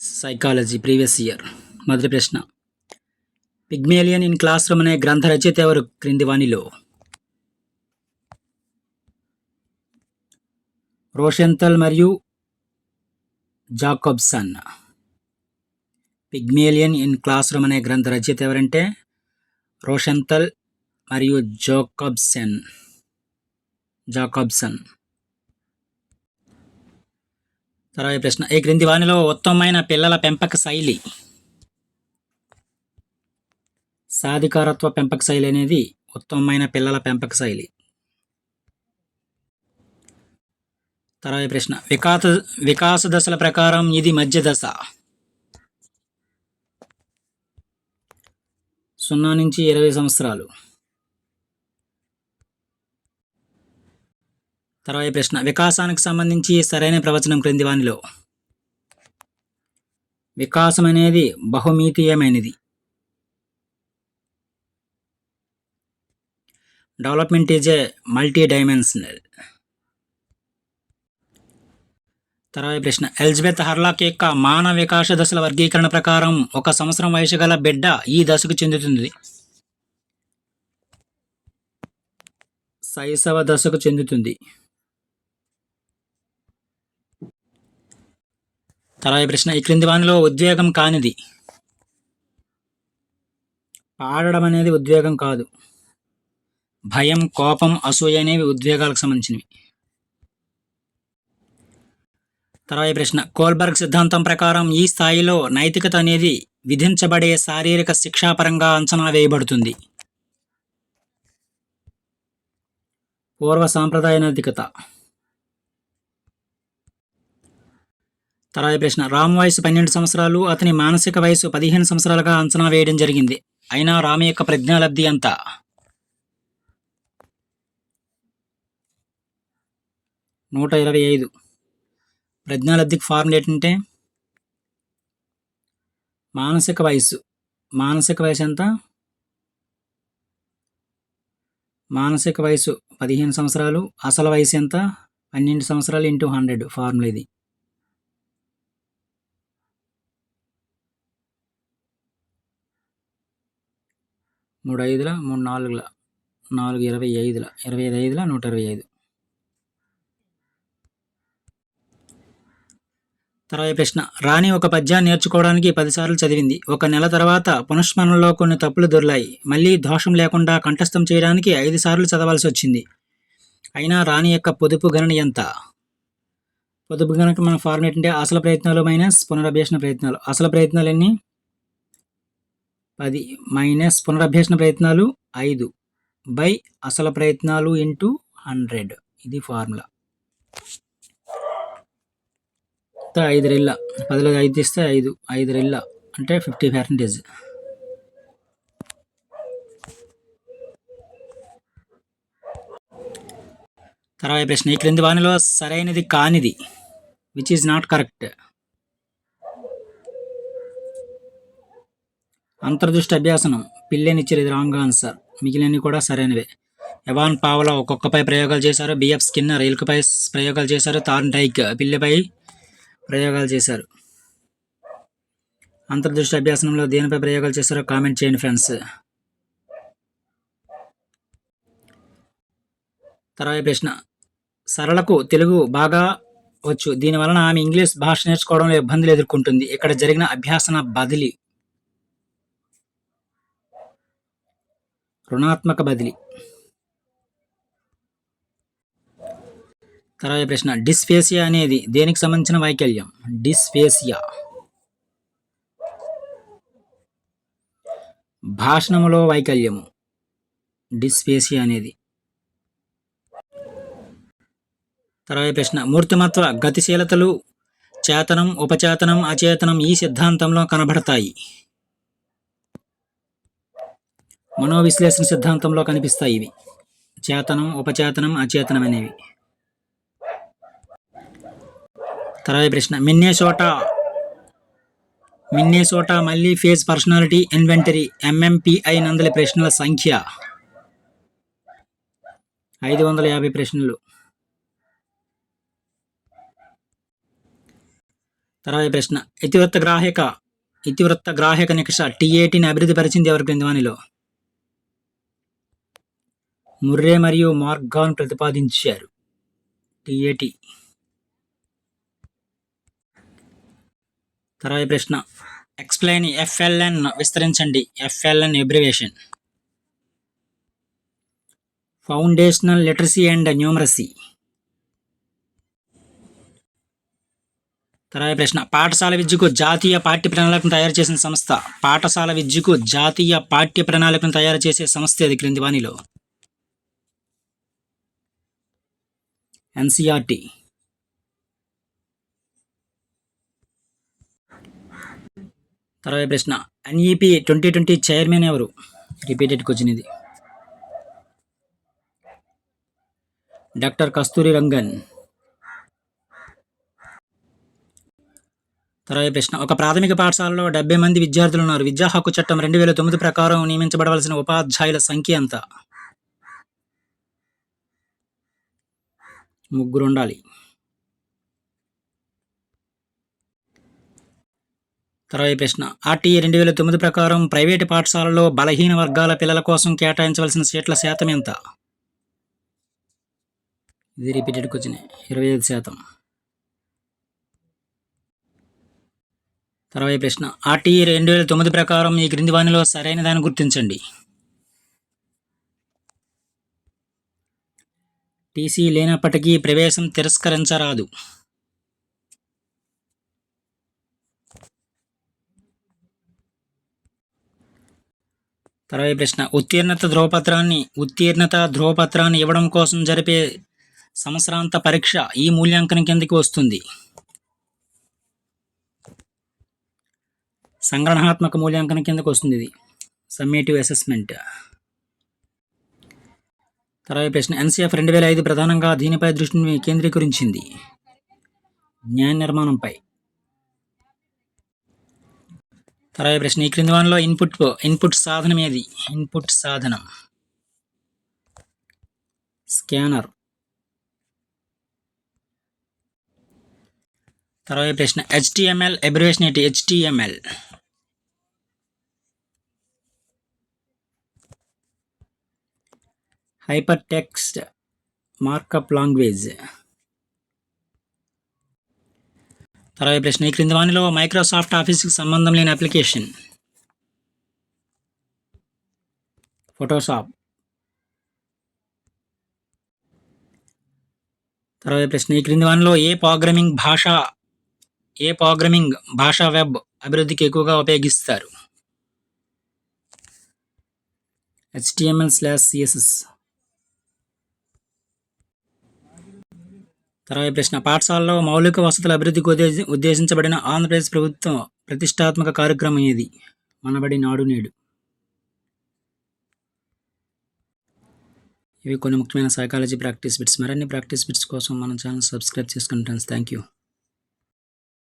Psychology previous year మొదటి ప్రశ్న. Pygmalion in classroom అనే గ్రంథ రచయిత ఎవరు? క్రింది వాణిలో. రోషెంతల్ మరియు Jacobson. Pygmalion in classroom అనే గ్రంథ రచయిత ఎవరంటే? రోషెంతల్ మరియు జోకబ్సన్. జాకబ్సన్. తర్వాత ప్రశ్న. ఈ క్రింది వానిలో ఉత్తమమైన పిల్లల పెంపక శైలి? సాధికారత్వ పెంపక శైలి అనేది ఉత్తమమైన పిల్లల పెంపక శైలి. తర్వాత ప్రశ్న. వికాస వికాస దశల ప్రకారం ఇది మధ్య దశ. సున్నా నుంచి ఇరవై సంవత్సరాలు. తర్వాత ప్రశ్న. వికాసానికి సంబంధించి సరైన ప్రవచనం క్రింది వానిలో. వికాసం అనేది బహుమితీయమైనది. Development is a multi dimensional తర్వాత ప్రశ్న. ఎలిజబెత్ హర్లాక్ యొక్క మానవ వికాస దశల వర్గీకరణ ప్రకారం ఒక సంవత్సరం వయసు గల బిడ్డ ఈ దశకు చెందుతుంది. శైశవ దశకు చెందుతుంది. తర్వాత ప్రశ్న ఈ క్రింది వానిలో ఉద్వేగం కానిది? పాడడం అనేది ఉద్వేగం కాదు. భయం కోపం అసూయ అనేవి ఉద్వేగాలకు సంబంధించినవి. తర్వాత ప్రశ్న కోల్బర్గ్ సిద్ధాంతం ప్రకారం ఈ స్థాయిలో నైతికత అనేది విధించబడే శారీరక శిక్షాపరంగా అంచనా వేయబడుతుంది. పూర్వ సాంప్రదాయ నైతికత. తర్వాత ప్రశ్న రామ్ వయసు పన్నెండు సంవత్సరాలు అతని మానసిక వయసు పదిహేను సంవత్సరాలుగా అంచనా వేయడం జరిగింది. అయినా రామ్ యొక్క ప్రజ్ఞాలబ్ధి ఎంత? నూట ఇరవై ఐదు. ప్రజ్ఞాలబ్ధికి ఫార్ములా ఏంటంటే మానసిక వయసు మానసిక వయసు ఎంత? మానసిక వయసు పదిహేను సంవత్సరాలు అసలు వయసు ఎంత? పన్నెండు సంవత్సరాలు ఇంటూ హండ్రెడ్ ఫార్ములా ఇది. మూడు ఐదుల మూడు నాలుగుల నాలుగు ఇరవై ఐదుల ఇరవై ఐదు ఐదుల నూట ఇరవై ఐదు తర్వాత ప్రశ్న. రాణి ఒక పద్యాన్ని నేర్చుకోవడానికి పదిసార్లు చదివింది. ఒక నెల తర్వాత పునఃస్మరణలో కొన్ని తప్పులు దొరిలాయి. మళ్ళీ దోషం లేకుండా కంఠస్థం చేయడానికి ఐదు సార్లు చదవాల్సి వచ్చింది. అయినా రాణి యొక్క పొదుపు గణన ఎంత? పొదుపు గణక మన ఫార్మేట్ అంటే అసలు ప్రయత్నాలు మైనస్ పునరభ్యసన ప్రయత్నాలు. అసలు ప్రయత్నాలు ఎన్ని? పది మైనస్ పునరభ్యసన ప్రయత్నాలు ఐదు బై అసలు ప్రయత్నాలు ఇంటూ హండ్రెడ్. ఇది ఫార్ములా. ఐదు రెళ్ళ పదిలో ఐదు తీస్తే ఐదు. ఐదు రెళ్ళ అంటే ఫిఫ్టీ పర్సెంటేజ్. తర్వాత ప్రశ్న ఈ క్రింది వానిలో సరైనది కానిది విచ్ ఈజ్ నాట్ కరెక్ట్ అంతర్దృష్టి అభ్యాసనం. పిల్లనిచ్చారు ఇది రాంగ్ ఆన్సర్. మిగిలినవి కూడా సరైనవే. ఎవాన్ పావలా ఒక్కొక్కపై ప్రయోగాలు చేశారు. బిఎఫ్ స్కిన్నర్ ఎలుకపై ప్రయోగాలు చేశారు. తార్న్ టైక్ పిల్లిపై ప్రయోగాలు చేశారు. అంతర్దృష్టి అభ్యాసనంలో దేనిపై ప్రయోగాలు చేశారో కామెంట్ చేయండి ఫ్రెండ్స్. తర్వాత ప్రశ్న. సరళకు తెలుగు బాగా వచ్చు. దీనివలన ఆమె ఇంగ్లీష్ భాష నేర్చుకోవడంలో ఇబ్బందులు ఎదుర్కొంటుంది. ఇక్కడ జరిగిన అభ్యాసన బదిలీ రుణాత్మక బదిలీ. తర్వాత ప్రశ్న డిస్ఫేసియా అనేది దేనికి సంబంధించిన వైకల్యం? డిస్ఫేసియా. భాషణములో వైకల్యము. డిస్ఫేసియా అనేది. తర్వాత ప్రశ్న మూర్తిమత్వ గతిశీలతలు చేతనం ఉపచేతనం అచేతనం ఈ సిద్ధాంతంలో కనబడతాయి. మనోవిశ్లేషణ సిద్ధాంతంలో కనిపిస్తాయి ఇవి. చేతనం ఉపచేతనం అచేతనం అనేవి. తర్వాత ప్రశ్న. మిన్నేసోటా మిన్నేసోటా మళ్ళీ phase personality inventory M M P I నందల ప్రశ్నల సంఖ్య. ఐదు వందల యాభై ప్రశ్నలు. తర్వాత ప్రశ్న. ఇతివృత్త గ్రాహక. ఇతివృత్త గ్రాహక నికష టీఏటీని అభివృద్ధి పరిచింది ఎవరి క్రింది వానిలో? ముర్రే మరియు మార్గాన్ ప్రతిపాదించారు. టిఏటి తర్వాత ప్రశ్న. ఎక్స్ప్లెయిన్ ఎఫ్ఎల్ఎన్ విస్తరించండి. FLN abbreviation foundational literacy and numeracy తర్వాత ప్రశ్న. పాఠశాల విద్యకు జాతీయ పాఠ్య ప్రణాళికను తయారు చేసిన సంస్థ. పాఠశాల విద్యకు జాతీయ పాఠ్య ప్రణాళికను తయారు చేసే సంస్థ ఇది క్రింది వానిలో ఎన్సిఆర్టి. తర్వాత ప్రశ్న ఎన్ఈపి ట్వంటీ ట్వంటీ చైర్మన్ ఎవరు? రిపీటెడ్ క్వశ్చన్ ఇది. డాక్టర్ కస్తూరి రంగన్. తర్వాత ప్రశ్న ఒక ప్రాథమిక పాఠశాలలో డెబ్బై మంది విద్యార్థులు ఉన్నారు. విద్యా హక్కు చట్టం రెండు వేల తొమ్మిది ప్రకారం నియమించబడవలసిన ఉపాధ్యాయుల సంఖ్య ఎంత? ముగ్గురు ఉండాలి తర్వాత ప్రశ్న. ఆర్టీఏ రెండు వేల తొమ్మిది ప్రకారం ప్రైవేటు పాఠశాలలో బలహీన వర్గాల పిల్లల కోసం కేటాయించవలసిన సీట్ల శాతం ఎంత? ఇది రిపీటెడ్ క్వశ్చన్. ఇరవై ఐదు శాతం. తర్వాత ప్రశ్న. ఆర్టీఏ రెండు వేల తొమ్మిది ప్రకారం ఈ క్రింది వానిలో సరైన దాన్ని గుర్తించండి. టీసీ లేనప్పటికీ ప్రవేశం తిరస్కరించరాదు. తర్వాత ప్రశ్న ఉత్తీర్ణత ధ్రువపత్రాన్ని ఉత్తీర్ణత ధ్రువపత్రాన్ని ఇవ్వడం కోసం జరిపే సంవత్సరాంత పరీక్ష ఈ మూల్యాంకనం కిందకి వస్తుంది. సంగ్రహణాత్మక మూల్యాంకనం కిందకు వస్తుంది ఇది. Summative assessment. తర్వాత ప్రశ్న ఎన్సీఎఫ్ రెండు వేల ఐదు ప్రధానంగా దీనిపై దృష్టిని కేంద్రీకరించింది. న్యాయ నిర్మాణంపై. తర్వాత ప్రశ్న ఈ క్రింది వానిలో ఇన్పుట్ ఇన్పుట్ సాధనం ఏది? ఇన్పుట్ సాధనం. స్కానర్. తర్వాత ప్రశ్న హెచ్టిఎంఎల్ అబ్రివేషన్ ఏంటి? HTML. Hyper text markup language. తర్వాత ప్రశ్న. ఈ క్రింది వానిలో మైక్రోసాఫ్ట్ ఆఫీస్కి సంబంధం లేని అప్లికేషన్. ఫోటోషాప్. తర్వాత ప్రశ్న. ఈ క్రింది వానిలో ఏ ప్రోగ్రామింగ్ భాష ఏ ప్రోగ్రామింగ్ భాషా వెబ్ అభివృద్ధికి ఎక్కువగా ఉపయోగిస్తారు? హెచ్టిఎంఎల్ స్లాష్ సిఎస్ఎస్ తర్వాత ప్రశ్న. పాఠశాలలో మౌలిక వసతుల అభివృద్ధికి ఉద్దేశి ఉద్దేశించబడిన ఆంధ్రప్రదేశ్ ప్రభుత్వం ప్రతిష్టాత్మక కార్యక్రమం ఏది? మనబడి నాడు నేడు. ఇవి కొన్ని ముఖ్యమైన సైకాలజీ ప్రాక్టీస్ బిట్స్ మరిన్ని ప్రాక్టీస్ బిట్స్ కోసం మన ఛానల్ సబ్స్క్రైబ్ చేసుకుని ఫ్రెండ్స్ థ్యాంక్ యూ